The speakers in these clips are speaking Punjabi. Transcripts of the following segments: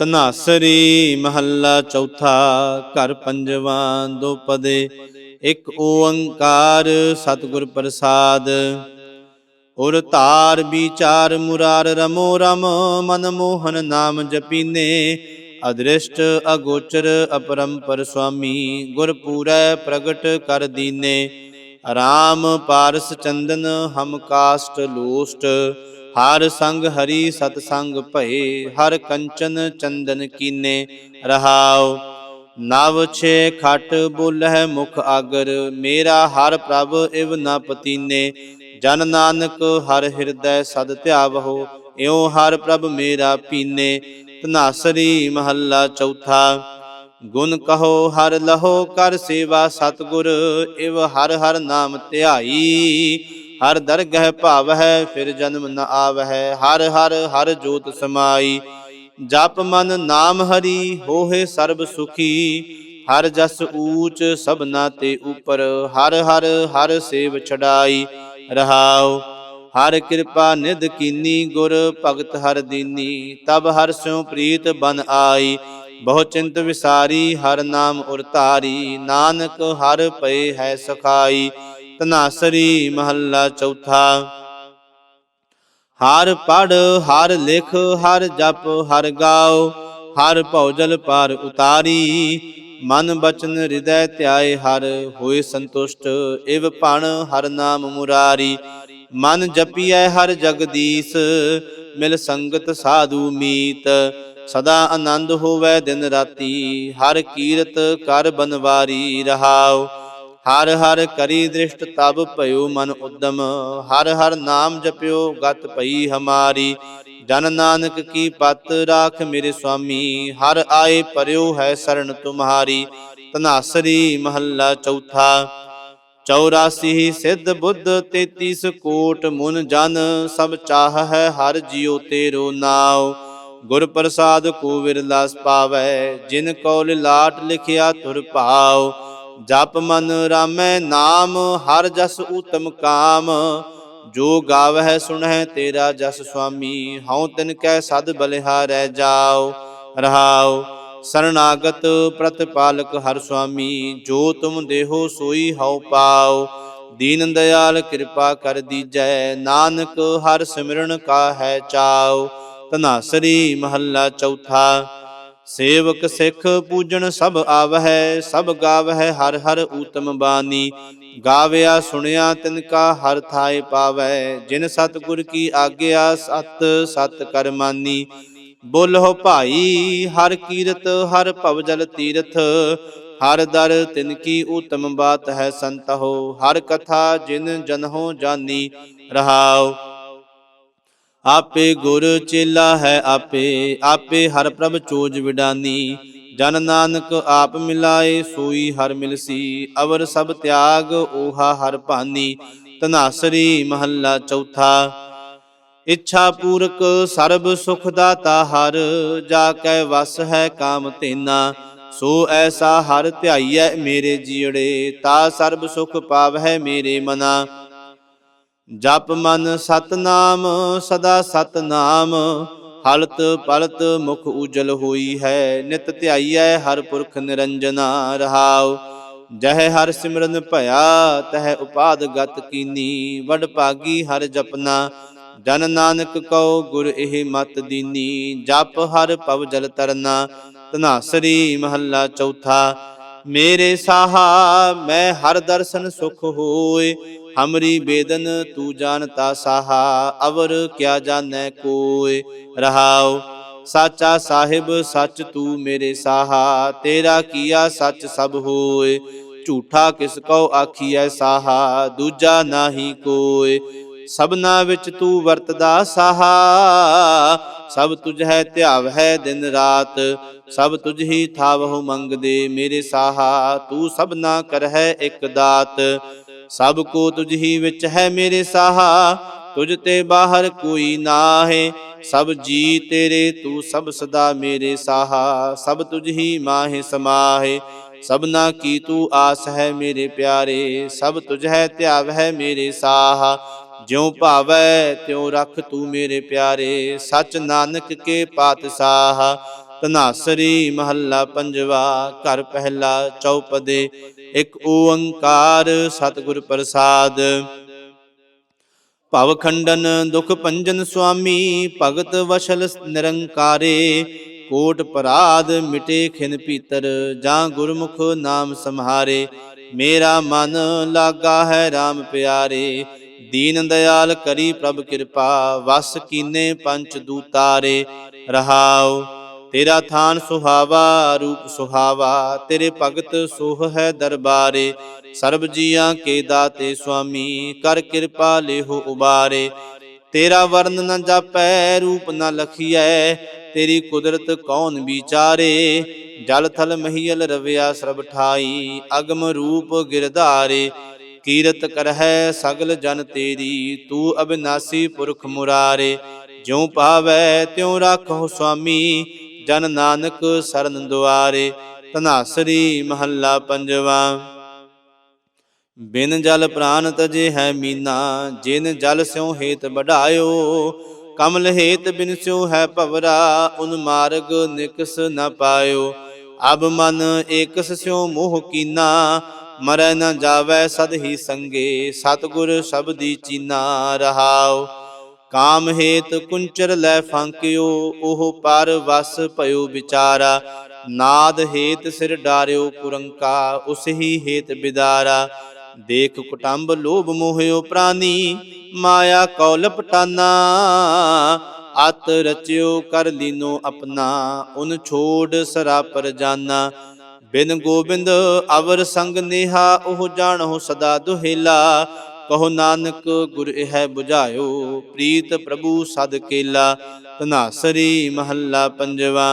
ਤਨਾਸਰੀ ਮਹੱਲਾ ਚੌਥਾ, ਘਰ ਪੰਜਵਾਂ ਦੋਪਦੇ ਇੱਕ ਓੰਕਾਰ ਸਤਿਗੁਰ ਪ੍ਰਸਾਦ। ਉਰ ਧਾਰ ਵਿਚਾਰ ਮੁਰਾਰ ਰਮੋ ਰਮ, ਮਨ ਮੋਹਨ ਨਾਮ ਜਪੀਨੇ। ਅਦ੍ਰਿਸ਼ਟ ਅਗੋਚਰ ਅਪਰੰਪਰ ਸੁਆਮੀ, ਗੁਰ ਪ੍ਰਗਟ ਕਰ ਦੀਨੇ। ਰਾਮ ਪਾਰਸ ਚੰਦਨ, ਹਮ ਕਾਸ਼ਟ ਲੋਸਟ। ਹਰ ਸੰਗ ਹਰੀ ਸਤ ਸੰਗ ਭਏ, ਹਰ ਕੰਚਨ ਚੰਦਨ ਕੀਨੇ ਰਹਾਉ। ਨਵ ਛੇ ਖਟ ਬੋਲਹਿ ਮੁਖ ਆਗਰ, ਮੇਰਾ ਹਰ ਪ੍ਰਭ ਇਵ ਨ ਪਤੀਨੇ। ਜਨ ਨਾਨਕ ਹਰ ਹਿਰਦੈ ਸਦ ਧਿਆਵਹੋ, ਇਉ ਹਰ ਪ੍ਰਭ ਮੇਰਾ ਪੀਨੇ। ਧਨਾਸਰੀ ਮਹੱਲਾ ਚੌਥਾ, ਗੁਣ ਕਹੋ ਹਰ ਲਹੋ ਕਰ ਸੇਵਾ ਸਤਗੁਰ, ਇਵ ਹਰ ਹਰ ਨਾਮ ਧਿਆਈ। ਹਰ ਦਰਗਹਿ ਭਾਵਹਿ, ਫਿਰ ਜਨਮ ਨ ਆਵਹਿ। ਹਰ ਹਰ ਹਰ ਜੋਤ ਸਮਾਈ। ਜਪ ਮਨ ਨਾਮ ਹਰੀ ਹੋਏ ਸਰਬ ਸੁਖੀ। ਹਰ ਜਸ ਊਚ ਸਭਨਾ ਤੇ ਉਪਰ। ਹਰ ਹਰ ਹਰ ਸੇਵ ਛਡਾਈ। ਰਹਾਉ। ਹਰ ਕਿਰਪਾ ਨਿਧ ਕੀਨੀ ਗੁਰ, ਭਗਤ ਹਰ ਦੀਨੀ। ਤਬ ਹਰ ਸਿਉ ਪ੍ਰੀਤ ਬਨ ਆਈ। ਬਹੁ ਚਿੰਤ ਵਿਸਾਰੀ, ਹਰ ਨਾਮ ਉਰਤਾਰੀ ਨਾਨਕ ਹਰ ਪਏ ਹੈ ਸਖਾਈ। ਤਨਾਸਰੀ ਮਹੱਲਾ ਚੌਥਾ। ਹਰ ਪੜ ਹਰ ਲਿਖ, ਹਰ ਜਪ, ਹਰ ਗਾਓ, ਹਰ ਭੌਜਲ ਪਾਰ ਉਤਾਰੀ। ਮਨ ਬਚਨ ਹਿਰਦੈ ਧਿਆਏ, ਹਰ ਹੋਏ ਸੰਤੁਸ਼ਟ, ਇਵ ਭਣ ਹਰ ਨਾਮ ਮੁਰਾਰੀ। ਮਨ ਜਪੀਐ ਹਰ ਜਗਦੀਸ਼, ਮਿਲ ਸੰਗਤ ਸਾਧੂ ਮੀਤ। ਸਦਾ ਆਨੰਦ ਹੋਵੇ ਦਿਨ ਰਾਤੀ, ਹਰ ਕੀਰਤ ਕਰ ਬਨਵਾਰੀ ਰਹਾਓ ਹਰ ਹਰ ਕਰੀ ਦ੍ਰਿਸ਼ਟ ਤਬ ਭਇਓ ਮਨ ਉਦਮ, ਹਰ ਹਰ ਨਾਮ ਜਪਿਓ ਗਤ ਪਈ ਹਮਾਰੀ। ਜਨ ਨਾਨਕ ਕੀ ਪਤ ਰਾਖ ਮੇਰੇ ਸੁਆਮੀ, ਹਰ ਆਏ ਪਰਿਓ ਹੈ ਸਰਣ ਤੁਮਹਾਰੀ ਤਨਾਸਰੀ ਮਹੱਲਾ ਚੌਥਾ 84 ਸਿੱਧ ਬੁੱਧ 33 ਕੋਟ ਮੁਨ ਜਨ, ਸਭ ਚਾਹ ਹੈ ਹਰ ਜਿਉ ਤੇਰੋ ਨਾਉ। ਗੁਰ ਪ੍ਰਸਾਦ ਕੋ ਵਿਰਲਾਸ ਪਾਵੈ ਜਿਨ ਕੋ ਲਾਟ ਲਿਖਿਆ ਤੁਰ ਭਾਉ ਜਪ ਮਨ ਰਾਮੈ ਨਾਮ, ਹਰ ਜਸ ਉਤਮ ਕਾਮ। ਜੋ ਗਾਵਹਿ ਸੁਣਹਿ ਤੇਰਾ ਜਸ ਸੁਆਮੀ, ਹਉ ਤਿਨ ਕੈ ਸਦ ਬਲਿਹਾਰੈ ਜਾਓ, ਰਹਾਓ। ਸ਼ਰਨਾਗਤ ਪ੍ਰਤਪਾਲਕ ਹਰ ਸੁਆਮੀ, ਜੋ ਤੁਮ ਦੇਹੋ ਸੋਈ ਹਉ ਪਾਓ। ਦੀਨ ਦਇਆਲ ਕਿਰਪਾ ਕਰ ਦੀਜੈ, ਨਾਨਕ ਹਰ ਸਿਮਰਨ ਕਾ ਹੈ ਚਾਉ ਧਨਾਸਰੀ ਮਹੱਲਾ ਚੌਥਾ ਸੇਵਕ ਸਿੱਖ ਪੂਜਣ ਸਭ ਆਵਹਿ, ਸਭ ਗਾਵਹਿ, ਹਰ ਹਰ ਊਤਮ ਬਾਣੀ। ਗਾਵਿਆ ਸੁਣਿਆ ਤਿਨ ਕਾ ਹਰ ਥਾਏ ਪਾਵੈ ਜਿਨ ਸਤਿਗੁਰ ਕੀ ਆਗਿਆ ਸਤ ਸਤ ਕਰਮਾਨੀ ਬੋਲਹੁ ਭਾਈ, ਹਰ ਕੀਰਤ, ਹਰ ਭਵਜਲ ਤੀਰਥ, ਹਰ ਦਰ ਤਿਨ ਕੀ ਊਤਮ ਬਾਤ ਹੈ ਸੰਤਹੁ, ਹਰ ਕਥਾ ਜਿਨ ਜਨਹੁ ਜਾਨੀ। ਰਹਾਓ ਆਪੇ ਗੁਰ ਚੇਲਾ ਹੈ ਆਪੇ ਆਪੇ ਹਰ ਪ੍ਰਭ ਚੋਜ ਵਿਡਾਨੀ। ਜਨ ਨਾਨਕ ਆਪ ਮਿਲਾਏ, ਸੋਈ ਹਰ ਮਿਲਸੀ। ਅਵਰ ਸਭ ਤਿਆਗ, ਓਹਾ ਹਰ ਭਾਨੀ। ਤਨਾਸਰੀ ਮਹੱਲਾ ਚੌਥਾ। ਇੱਛਾ ਪੂਰਕ ਸਰਬ ਸੁਖ ਦਾਤਾ ਹਰ, ਜਾ ਕੈ ਵਸ ਹੈ ਕਾਮ ਤੇਨਾ। ਸੋ ਐਸਾ ਹਰ ਧਿਆਈਐ ਮੇਰੇ ਜੀੜੇ, ਤਾ ਸਰਬ ਸੁਖ ਪਾਵਹਿ ਮੇਰੇ ਮਨਾ। ਜਪ ਮਨ ਸਤਨਾਮ, ਸਦਾ ਸਤਨਾਮ। ਹਲਤ ਪਲਤ ਮੁਖ ਉਜਲ ਹੋਈ ਹੈ, ਨਿਤ ਧਿਆਈਐ ਹਰ ਪੁਰਖ ਨਿਰੰਜਨਾ ਰਹਾਉ। ਜਹ ਹਰ ਸਿਮਰਨ ਭਇਆ, ਤਹ ਉਪਾਦ ਗਤ ਕੀਨੀ। ਵਡ ਭਾਗੀ ਹਰ ਜਪਨਾ, ਜਨ ਨਾਨਕ ਕਉ ਗੁਰ ਇਹ ਮਤ ਦੀਨੀ। ਜਪ ਹਰ ਪਵ ਜਲ ਤਰਨਾ ਤਨਾਸਰੀ ਮਹੱਲਾ ਚੌਥਾ। ਮੇਰੇ ਸਾਹਾ, ਮੈਂ ਹਰ ਦਰਸ਼ਨ ਸੁਖ ਹੋਏ। ਹਮਰੀ ਬੇਦਨ ਤੂ ਜਾਣਤਾ ਸਾਹਾ ਅਵਰ ਕਿਆ ਜਾਣੈ ਕੋਇ ਰਹਾਉ ਸਾਚਾ ਸਾਹਿਬ ਸੱਚ ਤੂ ਮੇਰੇ ਸਾਹਾ ਤੇਰਾ ਕੀਆ ਸੱਚ ਸਭ ਹੋਏ ਝੂਠਾ ਕਿਸ ਕਉ ਆਖੀਐ ਸਾਹਾ ਦੂਜਾ ਨਾਹੀ ਕੋਇ ਸਭਨਾ ਵਿੱਚ ਤੂੰ ਵਰਤਦਾ ਸਾਹਾ ਸਭ ਤੁਝ ਹੈ ਧਿਆਵ ਹੈ ਦਿਨ ਰਾਤ ਸਭ ਤੁਝ ਹੀ ਥਾਵਹੁ ਮੰਗਦੇ ਮੇਰੇ ਸਾਹਾ ਤੂੰ ਸਭਨਾ ਕਰਹਿ ਇੱਕ ਦਾਤ ਸਭ ਕੋ ਤੁਝ ਹੀ ਵਿੱਚ ਹੈ ਮੇਰੇ ਸਾਹਾ, ਤੁਝ ਤੇ ਬਾਹਰ ਕੋਈ ਨਾਹੇ। ਸਭ ਜੀ ਤੇਰੇ, ਤੂੰ ਸਭ ਸਦਾ ਮੇਰੇ ਸਾਹਾ, ਸਭ ਤੁਝ ਹੀ ਮਾਹੇ ਸਮਾਹੇ। ਸਭਨਾ ਕੀ ਤੂੰ ਆਸ ਹੈ ਮੇਰੇ ਪਿਆਰੇ, ਸਭ ਤੁਝ ਹੈ ਧਿਆਵ ਹੈ ਮੇਰੇ ਸਾਹਾ। ਜਿਉ ਭਾਵੈ, ਤਿਉ ਰਖ ਤੂੰ ਮੇਰੇ ਪਿਆਰੇ, ਸਚ ਨਾਨਕ ਕੇ ਪਾਤਸ਼ਾਹ। ਤਨਾਸਰੀ ਮਹੱਲਾ ਪੰਜਵਾ, ਘਰ ਪਹਿਲਾ ਚੌਪਦੇ। ਇੱਕ ਓੰਕਾਰ ਸਤਿਗੁਰ ਪ੍ਰਸਾਦ। ਭਵ ਖੰਡਨ ਦੁਖ ਭੰਜਨ ਸੁਆਮੀ, ਭਗਤ ਵਸ਼ਲ ਨਿਰੰਕਾਰੇ, ਕੋਟ ਪਰਾਧ ਮਿਟੇ ਖਿਨ ਪੀਤਰ ਜਾਂ ਗੁਰਮੁਖ ਨਾਮ ਸੰਹਾਰੇ, ਮੇਰਾ ਮਨ ਲਾਗਾ ਹੈ RAM ਪਿਆਰੇ। ਦੀਨ ਦਇਆਲ ਕਰੀ ਪ੍ਰਭ ਕਿਰਪਾ, ਵਸ ਕੀਨੇ ਪੰਚ ਦੂਤਾਰੇ ਰਹਾਓ ਤੇਰਾ ਥਾਨ ਸੁਹਾਵਾ, ਰੂਪ ਸੁਹਾਵਾ, ਤੇਰੇ ਭਗਤ ਸੋਹ ਹੈ ਦਰਬਾਰੇ। ਸਰਬ ਜੀਆਂ ਕੇ ਦਾਤੇ ਸੁਆਮੀ, ਕਰ ਕਿਰਪਾ ਲੇਹੋ ਉਬਾਰੇ। ਤੇਰਾ ਵਰਨ ਨ ਜਾਪੈ, ਰੂਪ ਨ ਲਖੀਐ, ਤੇਰੀ ਕੁਦਰਤ ਕੌਣ ਵਿਚਾਰੇ? ਜਲ ਥਲ ਮਹੀਲ ਰਵਿਆ ਸਰਬ ਠਾਈ, ਅਗਮ ਰੂਪ ਗਿਰਧਾਰੇ। ਕੀਰਤ ਕਰਹਿ ਸਗਲ ਜਨ ਤੇਰੀ, ਤੂੰ ਅਬਿਨਾਸੀ ਪੁਰਖ ਮੁਰਾਰੇ। ਜਿਉ ਪਾਵੈ, ਤਿਉ ਰਾਖੋ ਸੁਆਮੀ ਜਨ ਨਾਨਕ ਸਰਨ ਦੁਆਰੇ ਤਨਾਸਰੀ ਮਹੱਲਾ ਪੰਜਵਾ। ਬਿਨ ਜਲ ਪ੍ਰਾਨ ਤਜੇ ਹੈ ਮੀਨਾ, ਜਿਨ ਜਲ ਸਿਉ ਹੇਤ ਬਢਾਇਓ ਕਮਲ ਹੇਤ ਬਿਨ ਸਿਉ ਹੈ ਭਵਰਾ, ਉਨ ਮਾਰਗ ਨਿਕਸ ਨ ਪਾਇਓ। ਅਬ ਮਨ ਏਕਸ ਸਿਉ ਮੋਹ ਕੀਨਾ, ਮਰੈ ਨ ਜਾਵੈ ਸਦ ਹੀ ਸੰਗੇ, ਸਤਗੁਰ ਸ਼ਬਦੀ ਚੀਨਾ ਰਹਾਓ। ਕਾਮ ਹੇਤ ਕੁੰਚਰ ਲੈ ਫਾਂਕਿਓ, ਉਹ ਪਰ ਵਸ ਭਇਓ ਵਿਚਾਰਾ। ਨਾਦ ਹੇਤ ਸਿਰ ਡਾਰਿਓ ਕੁਰੰਕਾ, ਉਸ ਹੀ ਹੇਤ ਬਿਦਾਰਾ। ਦੇਖ ਕੁਟੰਬ ਲੋਭ ਮੋਹਿਓ ਪ੍ਰਾਨੀ, ਮਾਇਆ ਕੌਲ ਪਟਾਨਾ। ਅਤ ਰਚਿਓ ਕਰ ਲੀਨੋ ਆਪਣਾ, ਉਨ ਛੋੜ ਸਰਾਪਰ ਜਾਨਾ ਬਿਨ ਗੋਬਿੰਦ ਅਵਰ ਸੰਗ ਨੇਹਾ, ਉਹ ਜਾਣੋ ਸਦਾ ਦੁਹੇਲਾ। ਕਹੋ ਨਾਨਕ, ਗੁਰ ਇਹ 부ਝਾਇਓ ਪ੍ਰੀਤ ਪ੍ਰਭੂ ਸਦ ਕੇਲਾ ਤਨਾਸਰੀ ਮਹੱਲਾ ਪੰਜਵਾ।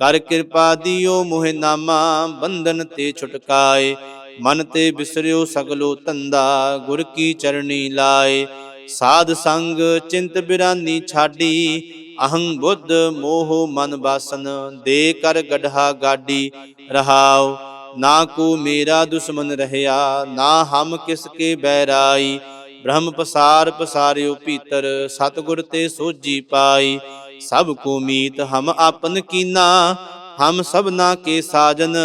ਕਰ ਕਿਰਪਾ ਦਿਓ ਮੋਹਿ ਨਾਮਾ, ਬੰਧਨ ਤੇ ਛੁਟਕਾਏ। ਮਨ ਤੇ ਬਿਸਰਿਓ ਸਗਲੋ ਧੰਦਾ, ਗੁਰ ਕੀ ਚਰਣੀ ਲਾਏ। ਸਾਧ ਸੰਗ ਚਿੰਤ ਬਿਰਾਨੀ ਛਾਡੀ, ਅਹੰ ਬੁੱਧ ਮੋਹ ਮਨ ਬਾਸਨ। ਦੇ ਕਰ ਗਢਾ ਗਾਡੀ ਰਹਾਉ। ਨਾ ਕੋ ਮੇਰਾ ਦੁਸ਼ਮਨ ਰਹਿਆ, ਨਾ ਹਮ ਕਿਸ ਕੇ ਬੈਰਾਈ ਬ੍ਰਹਮ ਪਸਾਰ ਪਸਾਰਿਓ ਭੀਤਰ, ਸਤਗੁਰ ਤੇ ਸੋਜੀ ਪਾਈ। ਸਭ ਕੋ ਮੀਤ ਹਮ ਆਪਨ ਕੀਨਾ, ਹਮ ਸਭਨਾ ਕੇ ਸਾਜਨ।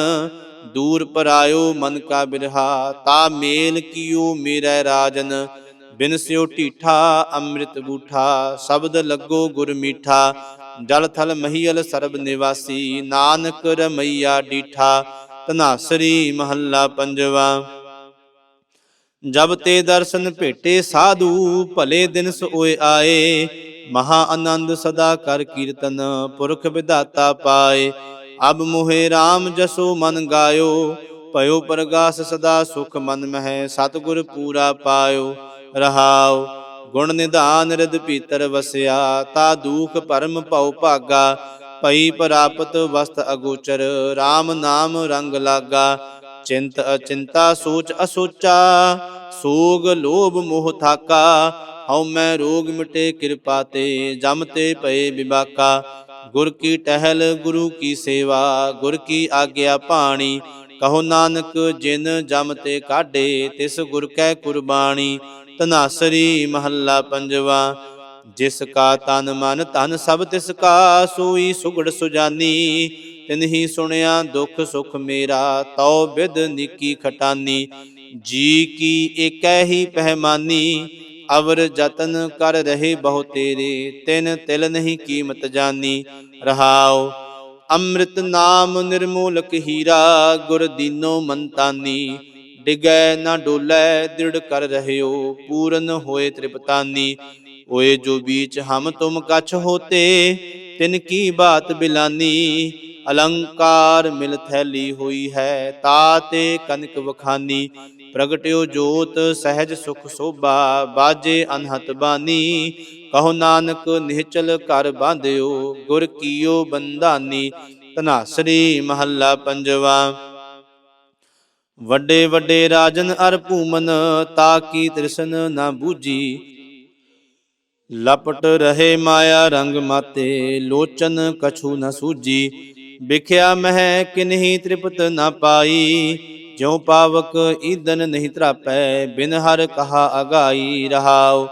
ਦੂਰ ਪਰਾਇਓ ਮਨ ਕਾ ਬਿਰਹਾ, ਤਾ ਮੇਲ ਕੀਓ ਮੇਰਾ ਰਾਜਨ। ਬਿਨ ਸਿਓ ਢੀਠਾ, ਅੰਮ੍ਰਿਤ ਬੂਠਾ, ਸ਼ਬਦ ਲੱਗੋ ਗੁਰ ਮੀਠਾ। ਜਲ ਥਲ ਮਹੀਲ ਸਰਬ ਨਿਵਾਸੀ, ਨਾਨਕ ਰਮਈਆ ਡੀਠਾ। ਤਨਾਸਰੀ ਮਹੱਲਾ ਪੰਜਵਾ। ਜਬ ਤੇ ਦਰਸ਼ਨ ਭੇਟੇ ਸਾਧੂ, ਭਲੇ ਦਿਨ ਸੋਏ ਆਏ। ਮਹਾ ਆਨੰਦ ਸਦਾ ਕਰ ਕੀਰਤਨ ਪੁਰਖ ਵਿਧਾਤਾ ਪਾਏ। ਅਬ ਮੋਹਿ RAM ਜਸੋ ਮਨ ਗਾਇਓ। ਭਇਓ ਪ੍ਰਗਾਸ ਸਦਾ ਸੁਖ ਮਨ ਮਹਿ, ਸਤਿਗੁਰ ਪੂਰਾ ਪਾਇਓ। ਰਹਾਉ ਗੁਣ ਨਿਧਾਨ ਰਿਦ ਭੀਤਰ ਵਸਿਆ, ਤਾ ਦੂਖ ਭਰਮ ਭਉ ਭਾਗਾ। ਭਈ ਪ੍ਰਾਪਤ ਵਸਤ ਅਗੋਚਰ RAM ਨਾਮ ਰੰਗ ਲਾਗਾ। ਚਿੰਤ ਅਚਿੰਤਾ ਸੋਚ ਅਸੋਚਾ, ਸੋਗ ਲੋਭ ਮੋਹ ਥਾਕਾ। ਹਉ ਮੈਂ ਰੋਗ ਮਿਟੇ ਕਿਰਪਾ ਤੇ, ਜਮ ਤੇ ਪਏ ਵਿਬਾਕਾ ਗੁਰ ਕੀ ਟਹਿਲ, ਗੁਰੂ ਕੀ ਸੇਵਾ, ਗੁਰ ਕੀ ਆਗਿਆ ਪਾਣੀ ਕਹੋ ਨਾਨਕ, ਜਿਨ ਜਮ ਤੇ ਕਾਢੇ, ਤਿਸ ਗੁਰ ਕੈ ਕੁਰਬਾਨੀ ਤਨਾਸਰੀ ਮਹੱਲਾ ਪੰਜਵਾ। ਜਿਸ ਕਾ ਤਨ ਮਨ ਧਨ ਸਭ ਤਿਸ ਕਾ ਸੋਈ ਸੁਗੜ ਸੁਜਾਨੀ ਤਿਨਹੀ ਸੁਣਿਆ ਦੁਖ ਸੁਖ ਮੇਰਾ, ਤਉ ਬਿਦ ਨਿੱਕੀ ਖਟਾਨੀ। ਜੀ ਕੀ ਏਕੈ ਹੀ ਪਹਿਮਾਨੀ, ਅਵਰ ਜਤਨ ਕਰ ਰਹੇ ਬਹੁ ਤੇਰੇ, ਤਿਨ ਤਿਲ ਨਹੀਂ ਕੀਮਤ ਜਾਨੀ। ਰਹਾਓ ਅੰਮ੍ਰਿਤ ਨਾਮ ਨਿਰਮੂਲਕ ਹੀਰਾ, ਗੁਰ ਦੀਨੋ ਮੰਤਾਨੀ ਡਿਗੈ ਨਾ ਡੋਲੇ, ਦ੍ਰਿੜ ਕਰ ਰਹਿਓ, ਪੂਰਨ ਹੋਏ ਤ੍ਰਿਪਤਾਨੀ। ਓਏ ਜੋ ਬੀਚ ਹਮ ਤੁਮ ਕਛ ਹੋਤੇ, ਤਿਨ ਕੀ ਬਾਤ ਬਿਲਾਨੀ? ਅਲੰਕਾਰ ਮਿਲ ਥੈਲੀ ਹੋਈ ਹੈ ਤਾਤੇ ਕਨਕ ਵਖਾਨੀ। ਪ੍ਰਗਟਿਓ ਜੋਤ, ਸਹਿਜ ਸੁਖ ਸੋਭਾ, ਬਾਜੇ ਅਨਹਤ ਬਾਨੀ। ਕਹੋ ਨਾਨਕ, ਨਿਹਚਲ ਕਰ ਬਾਂਧਿਓ, ਗੁਰ ਕੀਓ ਬੰਦਾਨੀ ਤਨਾਸਰੀ ਮਹੱਲਾ ਪੰਜਵਾ। ਵੱਡੇ ਵੱਡੇ ਰਾਜਨ ਅਰ ਭੂਮਨ, ਤਾ ਕੀ ਤ੍ਰਿਸ਼ਨ ਨਾ ਬੂਜੀ ਲਪਟ ਰਹੇ ਮਾਇਆ ਰੰਗ ਮਾਤੇ, ਲੋਚਨ ਕਛੂ ਨ ਸੂਜੀ। ਵਿਖਿਆ ਮਹਿ ਕਿਨਹੀ ਤ੍ਰਿਪਤ ਨ ਪਾਈ। ਜਿਉ ਪਾਵਕ ਈਦਨ ਨਹੀਂ ਤਰਾਪੈ ਬਿਨ ਹਰ ਕਹਾ ਅਗਾਈ ਰਹਾਉ।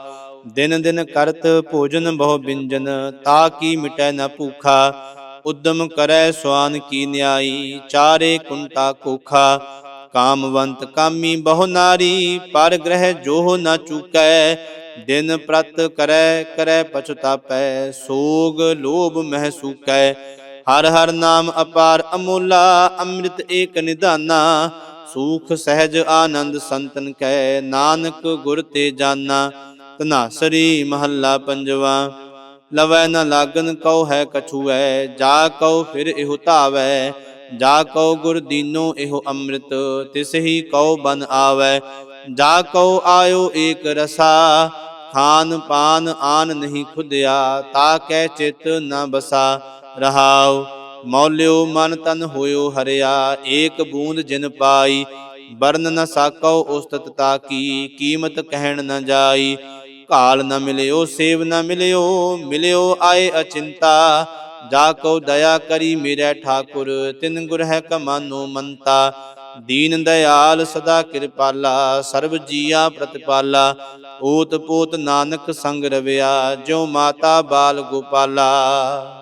ਦਿਨ ਦਿਨ ਕਰਤ ਭੋਜਨ ਬਹੁ ਬਿੰਜਨ, ਤਾ ਕੀ ਮਿਟੈ ਨ ਭੂਖਾ। ਉਦਮ ਕਰੈ ਸੁਆਨ ਕੀ ਨਿਆਈ, ਚਾਰੇ ਕੁੰਟਾ ਕੋਖਾ। ਕਾਮਵੰਤ ਕਾਮੀ ਬਹੁ ਨਾਰੀ, ਪਰ ਗ੍ਰਹਿ ਜੋਹ ਨਾ ਚੁਕੈ। ਦਿਨ ਪ੍ਰਤ ਕਰੈ ਕਰੈ ਪਛਤਾਪੈ, ਸੋਗ ਲੋਭ ਮਹਿ ਸੂਕੈ ਹਰ ਹਰ ਨਾਮ ਅਪਾਰ ਅਮੋਲਾ, ਅੰਮ੍ਰਿਤ ਏਕ ਨਿਧਾਨਾ ਸੂਖ ਸਹਿਜ ਆਨੰਦ ਸੰਤਨ ਕੈ, ਨਾਨਕ ਗੁਰ ਤੇ ਜਾਨਾ ਤਨਾਸਰੀ ਮਹੱਲਾ ਪੰਜਵਾ। ਲਵੈ ਨ ਲਾਗਨ ਕਉ ਹੈ ਕਛੂਐ, ਜਾ ਕਉ ਫਿਰ ਇਹੋ ਧਾਵੈ। ਜਾ ਕਉ ਗੁਰ ਦੀਨੋ ਇਹੋ ਅੰਮ੍ਰਿਤ, ਤਿਸ ਹੀ ਕਉ ਬਨ ਆਵੈ। ਜਾ ਕਉ ਆਇਓ ਏਕ ਰਸਾ ਖਾਨ ਪਾਨ ਆਨ ਨਹੀਂ ਖੁਦਿਆ ਤਾ ਕੈ ਚਿਤ ਨ ਬਸਾ, ਰਹਾਉ, ਮੌਲਿਓ ਮਨ ਤਨ ਹੋਇਓ ਹਰਿਆ, ਏਕ ਬੂੰਦ ਜਿਨ ਪਾਈ ਬਰਨ ਨ ਸਾਕਉ ਉਸਤਤ ਤਾ ਕੀ ਕੀਮਤ ਕਹਿਣ ਨ ਜਾਈ ਕਾਲ ਨ ਮਿਲਿਓ, ਸੇਵ ਨ ਮਿਲਿਓ ਮਿਲਿਓ ਆਏ ਅਚਿੰਤਾ, ਜਾ ਕਉ ਦਇਆ ਕਰੀ ਮੇਰੇ ਠਾਕੁਰ, ਤਿਨ ਗੁਰ ਹੈ ਕਮਾਨੋ ਮੰਤਾ ਦੀਨ ਦਇਆਲ ਸਦਾ ਕਿਰਪਾਲਾ, ਸਰਬ ਜੀਆ ਪ੍ਰਤਪਾਲਾ। ਓਤ ਪੋਤ ਨਾਨਕ ਸੰਗ ਰਵਿਆ ਜੋ ਮਾਤਾ ਬਾਲ ਗੋਪਾਲਾ।